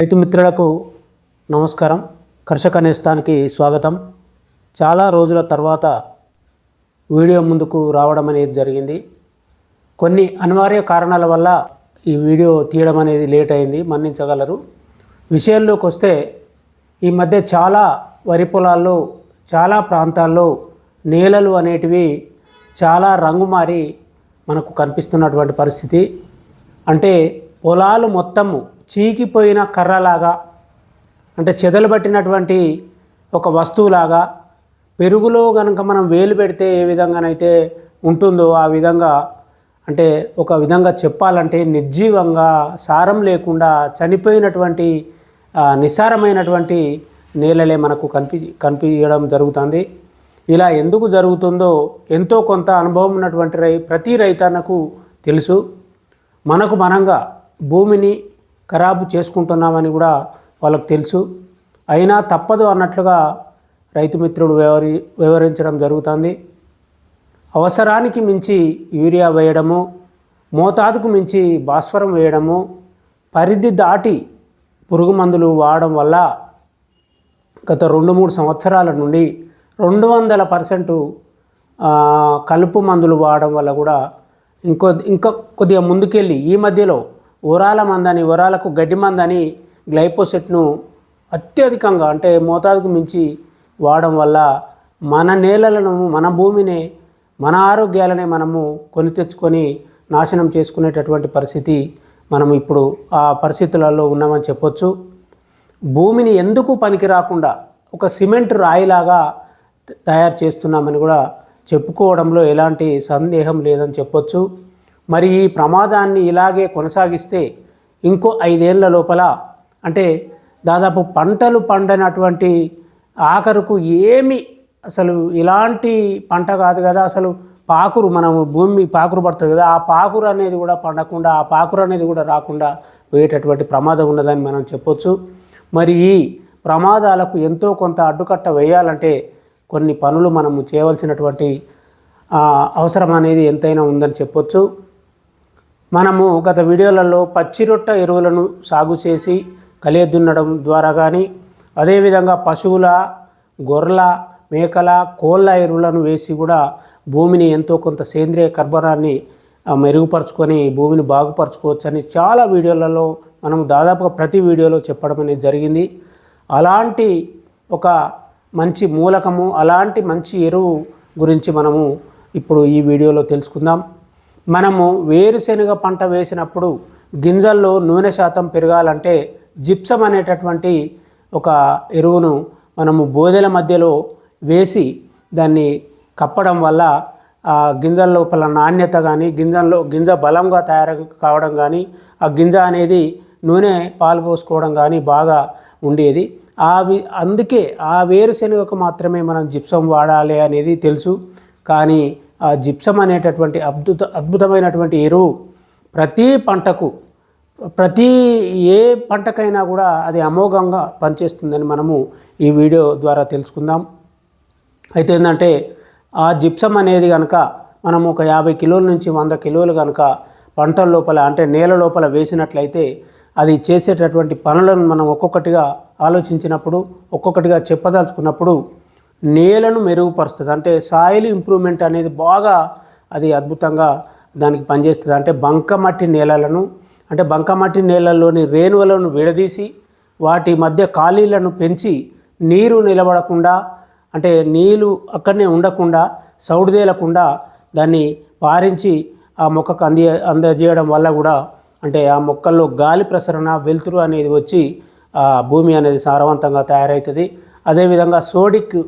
రైతు మిత్రులకు నమస్కారం. కర్షక నేస్తానికి స్వాగతం. చాలా రోజుల తర్వాత వీడియో ముందుకు రావడం అనేది జరిగింది. కొన్ని అనివార్య కారణాల వల్ల ఈ వీడియో తీయడం అనేది లేట్ అయింది మన్నించగలరు. విషయంలోకి వస్తే ఈ మధ్య చాలా వరి పొలాల్లో చాలా ప్రాంతాల్లో నేలలు అనేటివి చాలా రంగు మారి మనకు కనిపిస్తున్నటువంటి పరిస్థితి. అంటే పొలాలు మొత్తము చీకిపోయిన కర్రలాగా అంటే చెదలు పట్టినటువంటి ఒక వస్తువులాగా పెరుగులో కనుక మనం వేలు పెడితే ఏ విధంగానైతే ఉంటుందో ఆ విధంగా అంటే ఒక విధంగా చెప్పాలంటే నిర్జీవంగా సారం లేకుండా చనిపోయినటువంటి నిస్సారమైనటువంటి నేలలే మనకు కనిపి కనిపించడం జరుగుతుంది. ఇలా ఎందుకు జరుగుతుందో ఎంతో కొంత అనుభవం ఉన్నటువంటి రై ప్రతి రైతన్నకు తెలుసు. మనకు మనంగా భూమిని ఖరాబు చేసుకుంటున్నామని కూడా వాళ్ళకు తెలుసు. అయినా తప్పదు అన్నట్లుగా రైతు మిత్రుడు వివరి వివరించడం జరుగుతుంది. అవసరానికి మించి యూరియా వేయడము మోతాదుకు మించి భాస్వరం వేయడము పరిధి దాటి పురుగు మందులు వాడడం వల్ల గత రెండు మూడు సంవత్సరాల నుండి రెండు వందల పర్సెంటు కలుపు మందులు వాడడం వల్ల కూడా ఇంకో ఇంకా కొద్దిగా ముందుకెళ్ళి ఈ మధ్యలో ఉరాల మందని ఉరాలకు గడ్డి మందని గ్లైపోసెట్ను అత్యధికంగా అంటే మోతాదుకు మించి వాడడం వల్ల మన నేలలను మన భూమిని మన ఆరోగ్యాలనే మనము కొని తెచ్చుకొని నాశనం చేసుకునేటటువంటి పరిస్థితి మనం ఇప్పుడు ఆ పరిస్థితులలో ఉన్నామని చెప్పొచ్చు. భూమిని ఎందుకు పనికి రాకుండా ఒక సిమెంట్ రాయిలాగా తయారు చేస్తున్నామని కూడా చెప్పుకోవడంలో ఎలాంటి సందేహం లేదని చెప్పొచ్చు. మరి ఈ ప్రమాదాన్ని ఇలాగే కొనసాగిస్తే ఇంకో ఐదేళ్ళ లోపల అంటే దాదాపు పంటలు పండనటువంటి ఆఖరుకు ఏమి అసలు ఇలాంటి పంట కాదు కదా అసలు పాకురు మనము భూమి పాకురు పడుతుంది కదా ఆ పాకురు అనేది కూడా పండకుండా ఆ పాకురు అనేది కూడా రాకుండా పోయేటటువంటి ప్రమాదం ఉన్నదని మనం చెప్పొచ్చు. మరి ఈ ప్రమాదాలకు ఎంతో కొంత అడ్డుకట్ట వేయాలంటే కొన్ని పనులు మనము చేయవలసినటువంటి అవసరం అనేది ఎంతైనా ఉందని చెప్పొచ్చు. మనము గత వీడియోలలో పచ్చిరొట్ట ఎరువులను సాగు చేసి కలియదున్నడం ద్వారా కానీ అదేవిధంగా పశువుల గొర్రెల మేకల కోళ్ళ ఎరువులను వేసి కూడా భూమిని ఎంతో కొంత సేంద్రియ కర్బనాన్ని మెరుగుపరుచుకొని భూమిని బాగుపరచుకోవచ్చని చాలా వీడియోలలో మనం దాదాపుగా ప్రతి వీడియోలో చెప్పడం అనేది జరిగింది. అలాంటి ఒక మంచి మూలకము అలాంటి మంచి ఎరువు గురించి మనము ఇప్పుడు ఈ వీడియోలో తెలుసుకుందాం. మనము వేరుశెనగ పంట వేసినప్పుడు గింజల్లో నూనె శాతం పెరగాలంటే జిప్సం అనేటటువంటి ఒక ఎరువును మనము బోదెల మధ్యలో వేసి దాన్ని కప్పడం వల్ల ఆ గింజల లోపల నాణ్యత కానీ గింజల్లో గింజ బలంగా తయారు కావడం కానీ ఆ గింజ అనేది నూనె పాలు పోసుకోవడం కానీ బాగా ఉండేది. ఆ వి అందుకే ఆ వేరుశెనగకు మాత్రమే మనం జిప్సం వాడాలి అనేది తెలుసు. కానీ ఆ జిప్సం అనేటటువంటి అద్భుత అద్భుతమైనటువంటి ఎరువు ప్రతి పంటకు ప్రతి ఏ పంటకైనా కూడా అది అమోఘంగా పనిచేస్తుందని మనము ఈ వీడియో ద్వారా తెలుసుకుందాం. అయితే ఏంటంటే ఆ జిప్సం అనేది కనుక మనం ఒక యాభై కిలోల నుంచి వంద కిలోలు కనుక పంటల లోపల అంటే నేల లోపల వేసినట్లయితే అది చేసేటటువంటి పనులను మనం ఒక్కొక్కటిగా ఆలోచించినప్పుడు ఒక్కొక్కటిగా చెప్పదలుచుకున్నప్పుడు నేలను మెరుగుపరుస్తుంది. అంటే సాయిల్ ఇంప్రూవ్మెంట్ అనేది బాగా అది అద్భుతంగా దానికి పనిచేస్తుంది. అంటే బంకమట్టి నేలలను అంటే బంకమట్టి నేలల్లోని రేణువులను విడదీసి వాటి మధ్య ఖాళీలను పెంచి నీరు నిలబడకుండా అంటే నీళ్ళు అక్కడనే ఉండకుండా సౌడుదేలకుండా దాన్ని పారించి ఆ మొక్కకు అంది అందజేయడం వల్ల కూడా అంటే ఆ మొక్కల్లో గాలి ప్రసరణ వెలుతురు అనేది వచ్చి ఆ భూమి అనేది సారవంతంగా తయారవుతుంది అదేవిధంగా సోడిక్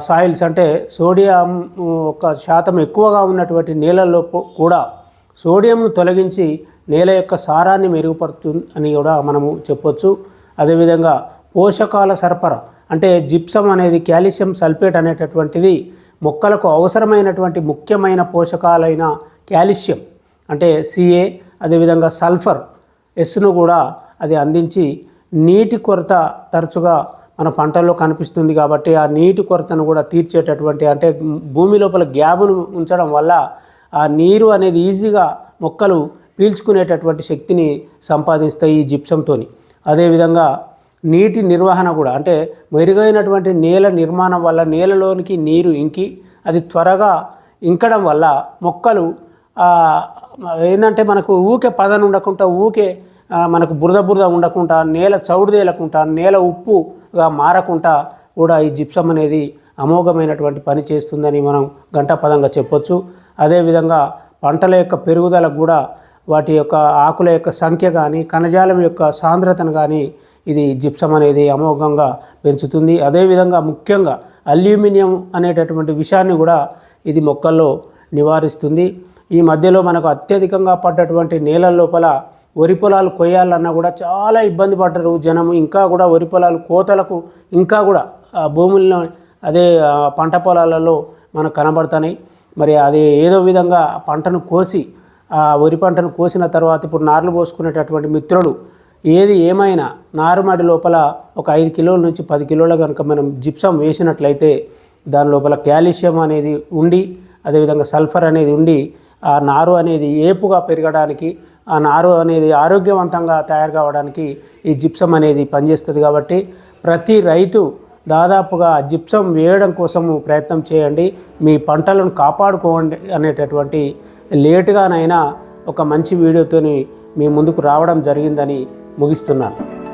సాయిల్స్ అంటే సోడియం ఒక శాతం ఎక్కువగా ఉన్నటువంటి నేలల్లో కూడా సోడియంను తొలగించి నేల యొక్క సారాన్ని మెరుగుపరుస్తుంది అని కూడా మనము చెప్పొచ్చు. అదేవిధంగా పోషకాల సరఫరా అంటే జిప్సం అనేది కాల్షియం సల్ఫేట్ అనేటటువంటిది మొక్కలకు అవసరమైనటువంటి ముఖ్యమైన పోషకాలైన కాల్షియం అంటే సిఏ అదేవిధంగా సల్ఫర్ ఎస్ను కూడా అది అందించి నీటి కొరత తరచుగా మన పంటల్లో కనిపిస్తుంది కాబట్టి ఆ నీటి కొరతను కూడా తీర్చేటటువంటి అంటే భూమి లోపల గ్యాబును ఉంచడం వల్ల ఆ నీరు అనేది ఈజీగా మొక్కలు పీల్చుకునేటటువంటి శక్తిని సంపాదిస్తాయి ఈ జిప్సంతోని అదేవిధంగా నీటి నిర్వహణ కూడా అంటే మెరుగైనటువంటి నేల నిర్మాణం వల్ల నేలలోనికి నీరు ఇంకి అది త్వరగా ఇంకడం వల్ల మొక్కలు ఏంటంటే మనకు ఊకే పదను ఉండకుండా ఊకే మనకు బురద బురద ఉండకుండా నేల చౌడు తేలకుండా నేల ఉప్పు మారకుండా కూడా ఈ జిప్సం అనేది అమోఘమైనటువంటి పని చేస్తుందని మనం గంటపదంగా చెప్పొచ్చు. అదేవిధంగా పంటల యొక్క పెరుగుదలకు కూడా వాటి యొక్క ఆకుల యొక్క సంఖ్య కానీ కణజాలం యొక్క సాంద్రతను కానీ ఇది జిప్సం అనేది అమోఘంగా పెంచుతుంది. అదేవిధంగా ముఖ్యంగా అల్యూమినియం అనేటటువంటి విషయాన్ని కూడా ఇది మొక్కల్లో నివారిస్తుంది. ఈ మధ్యలో మనకు అత్యధికంగా పడ్డటువంటి నేలల లోపల వరి పొలాలు కొయ్యాలన్నా కూడా చాలా ఇబ్బంది పడ్డారు జనం ఇంకా కూడా వరి పొలాలు కోతలకు ఇంకా కూడా ఆ భూముల్లో అదే పంట పొలాలలో మనకు కనబడుతున్నాయి మరి అది ఏదో విధంగా పంటను కోసి ఆ వరి పంటను కోసిన తర్వాత ఇప్పుడు నార్లు పోసుకునేటటువంటి మిత్రులు ఏది ఏమైనా నారుమడి లోపల ఒక ఐదు కిలోల నుంచి పది కిలోల కనుక మనం జిప్సం వేసినట్లయితే దాని లోపల కాల్షియం అనేది ఉండి అదేవిధంగా సల్ఫర్ అనేది ఉండి ఆ నారు అనేది ఏపుగా పెరగడానికి ఆ నారు అనేది ఆరోగ్యవంతంగా తయారు కావడానికి ఈ జిప్సం అనేది పనిచేస్తుంది కాబట్టి ప్రతి రైతు దాదాపుగా జిప్సం వేయడం కోసము ప్రయత్నం చేయండి. మీ పంటలను కాపాడుకోండి అనేటటువంటి లేటుగానైనా ఒక మంచి వీడియోతోని మీ ముందుకు రావడం జరిగిందని ముగిస్తున్నాను.